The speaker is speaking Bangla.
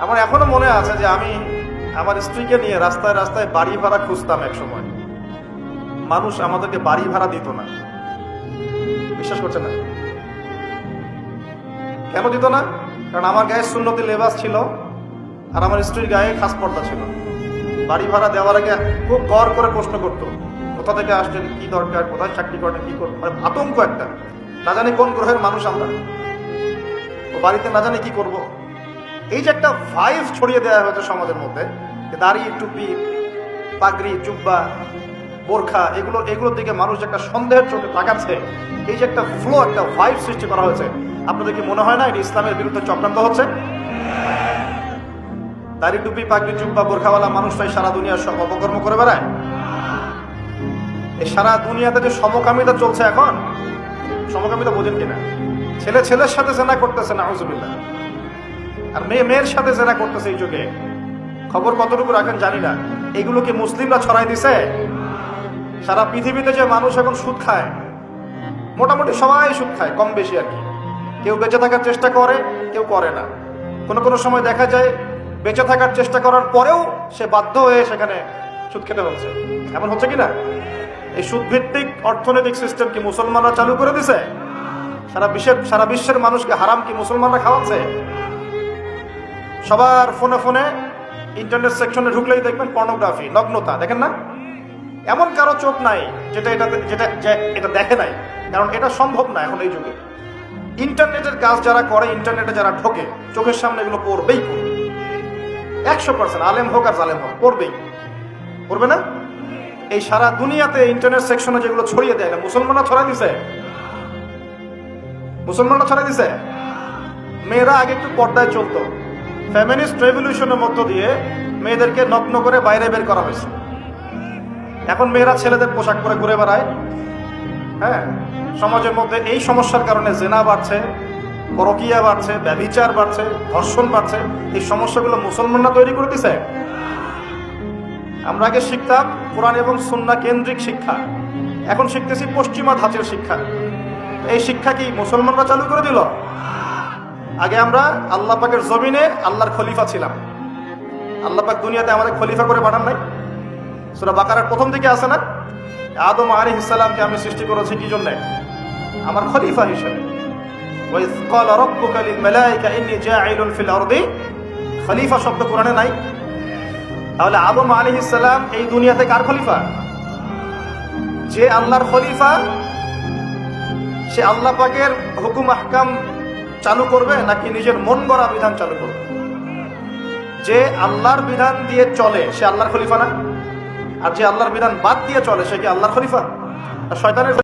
আমার এখনও মনে আছে যে আমি আমার স্ত্রীকে নিয়ে রাস্তায় রাস্তায় বাড়ি ভাড়া খুঁজতাম এক সময়। মানুষ আমাদেরকে বাড়ি ভাড়া দিত না। বিশ্বাস করছে না? কেন দিত না? কারণ আমার গায়ে সুন্নতি লেবাস ছিল আর আমার স্ত্রীর গায়ে খাস পর্দা ছিল। বাড়ি ভাড়া দেওয়ার আগে খুব গড় করে প্রশ্ন করতো, কোথা থেকে আসছেন, কি দরকার, কোথায় চাকরি করেন, কি করবেন? মানে আতঙ্ক একটা। না জানি কোন গ্রহের মানুষ আমরা। ও বাড়িতে না জানি কি করব? এই যে একটা ভাইভ ছড়িয়ে দেওয়া হয়েছে সমাজের মধ্যে দাড়ি টুপি, পাগড়ি, জুব্বা, বোরখা, এগুলো, এগুলোর দিকে মানুষ একটা সন্দেহের চোখে তাকাচ্ছে। এই যে একটা ফ্লো একটা ভাইভ সৃষ্টি করা হয়েছে। আপনাদের কি মনে হয় না এটা ইসলামের বিরুদ্ধে চক্রান্ত হচ্ছে? দাড়ি টুপি, পাগড়ি, জুব্বা, বোরখাওয়ালা মানুষটাই সারা দুনিয়ার সব অপকর্ম করে বেড়ায়। এই সারা দুনিয়াতে যে সমকামিতা চলছে এখন, সমকামিতা বোঝেন কিনা? ছেলে ছেলের সাথে জেনা করতেছে না আউজুবিল্লাহ আর মেয়ে মেয়ের সাথে জেনা করতেছে এই যুগে। খবর কতটুকু রাখেন জানি না। এগুলো কি মুসলিমরা ছড়াই দিছে। সারা পৃথিবীতে যে মানুষ এখন সুদ খায়, মোটামুটি সবাই সুদ খায়, কম বেশি আর কি। কেউ বেঁচে থাকার চেষ্টা করে, কেউ করে না। কোনো কোনো সময় দেখা যায়, বেঁচে থাকার চেষ্টা করার পরেও সে বাধ্য হয়ে সেখানে সুদ খেতে হচ্ছে এমন হচ্ছে কি না? এই সুদভিত্তিক অর্থনৈতিক সিস্টেম কি মুসলমানরা চালু করে দিছে? সারা বিশ্বের সারা বিশ্বের মানুষকে হারাম কি মুসলমানরা খাওয়াচ্ছে? সবার ফোনে ফোনে ইন্টারনেট সেকশনে ঢুকলেই দেখবেন পর্নোগ্রাফি নগ্নতা, দেখেন না? এমন কারও চোখ নাই যেটা এটা যেটা এটা দেখে নাই, কারণ এটা সম্ভব না এখন এই যুগে। ইন্টারনেটের কাজ যারা করে ইন্টারনেটে যারা ঢোকে, চোখের সামনে এগুলো পড়বেই পড়বে। একশো পার্সেন্ট আলেম হোক আর জালেম হোক, পড়বেই। পড়বে না? এই সারা দুনিয়াতে ইন্টারনেট সেকশনে যেগুলো ছড়িয়ে দেয় না মুসলমানরা ছড়াই দিছে? মুসলমানরা ছড়াই দিছে? মেয়েরা আগে একটু পর্দায় চলতো। ফ্যামিনিস্ট রেভলিউশনের মধ্য দিয়ে মেয়েদেরকে নগ্ন করে বাইরে বের করা হয়েছে। এখন মেয়েরা ছেলেদের পোশাক পরে ঘুরে বেড়ায়। হ্যাঁ সমাজের মধ্যে এই সমস্যার কারণে জেনা বাড়ছে, পরকিয়া বাড়ছে ব্যবিচার বাড়ছে, ধর্ষণ বাড়ছে। এই সমস্যাগুলো মুসলমানরা তৈরি করে দিছে। আমরা আগে শিখতাম কোরআন এবং সুন্না কেন্দ্রিক শিক্ষা। এখন শিখতেছি পশ্চিমা ধাঁচের শিক্ষা। এই শিক্ষা কি মুসলমানরা চালু করে দিল? আগে আমরা আল্লাহ পাকের জমিনে আল্লাহর খলিফা ছিলাম। আল্লাহ পাক দুনিয়াতে আমাদের খলিফা করে পাঠান নাই। সুরা বাকারার প্রথম দিকে আসে না? আদম আলী ইসালামকে আমি সৃষ্টি করেছি কি জন্যে? আমার খলিফা হিসেবে। খলিফা শব্দ কোরআনে নাই। তাহলে আদম আলী ইসালাম এই দুনিয়াতে কার খলিফা? যে আল্লাহর খলিফা, সে আল্লাহ পাকের হুকুম আহকাম চালু করবে নাকি নিজের মন গড়া বিধান চালু করবে? যে আল্লাহর বিধান দিয়ে চলে, সে আল্লাহর খলিফা না? আর যে আল্লাহর বিধান বাদ দিয়ে চলে, সে কি আল্লাহর খলিফা? আর শয়তানের